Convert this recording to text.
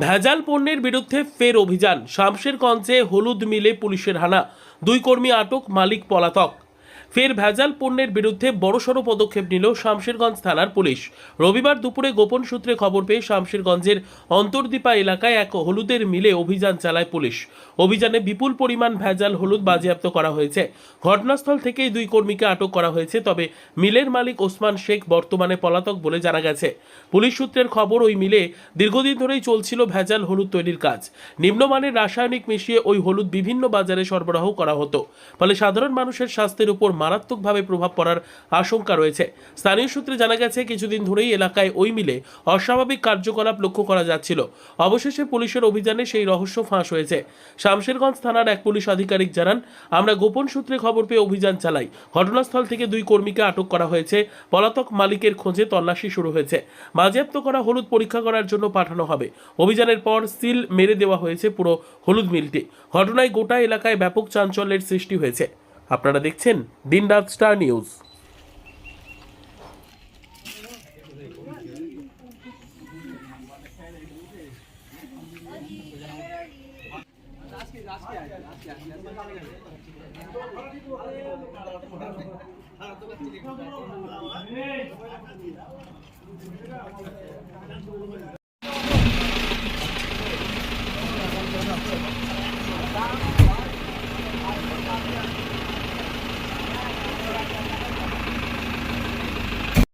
ভেজাল পণ্যের বিরুদ্ধে ফের অভিযান। শামশেরগঞ্জে হলুদ মিলে পুলিশের হানা। দুই কর্মী আটক, মালিক পলাতক। ফের ভেজাল পণ্যের বিরুদ্ধে বড়সড় পদক্ষেপ নিল শামশেরগঞ্জ থানার পুলিশ। রবিবার দুপুরে গোপন সূত্রে খবর পেয়ে শামশেরগঞ্জের অন্তর্দীপা এলাকায় এক হলুদের মিলে অভিযান চালায় পুলিশ। অভিযানে বিপুল পরিমাণ ভেজাল হলুদ বাজেয়াপ্ত করা হয়েছে। ঘটনাস্থল থেকেই দুই কর্মীকে আটক করা হয়েছে, তবে মিলের মালিক ওসমান শেখ বর্তমানে পলাতক বলে জানা গেছে। পুলিশ সূত্রের খবর, ওই মিলে দীর্ঘদিন ধরেই চলছিল ভেজাল হলুদ তৈরির কাজ। নিম্নমানের রাসায়নিক মিশিয়ে ওই হলুদ বিভিন্ন বাজারে সরবরাহ করা হতো। ফলে সাধারণ মানুষের স্বাস্থ্যের উপর মারাত্মকভাবে প্রভাব পড়ার আশঙ্কা রয়েছে। স্থানীয় সূত্রে জানা গেছে, কিছুদিন ধরেই এলাকায় ওই মিলে অস্বাভাবিক কার্যকলাপ লক্ষ্য করা যাচ্ছিল। অবশেষে পুলিশের অভিযানে সেই রহস্য ফাঁস হয়েছে। শামশেরগঞ্জ থানার এক পুলিশ আধিকারিক জানান, আমরা গোপন সূত্রে খবর পেয়ে অভিযান চালাই। ঘটনাস্থল থেকে দুই কর্মীকে আটক করা হয়েছে। পলাতক মালিকের খোঁজে তল্লাশি শুরু হয়েছে। বাজেয়াপ্ত করা হলুদ পরীক্ষা করার জন্য পাঠানো হবে। অভিযানের পর সিল মেরে দেওয়া হয়েছে পুরো হলুদ মিলটি। ঘটনায় গোটা এলাকায় ব্যাপক চাঞ্চল্যের সৃষ্টি হয়েছে। আপনারা দেখছেন দিনরাত স্টার নিউজ।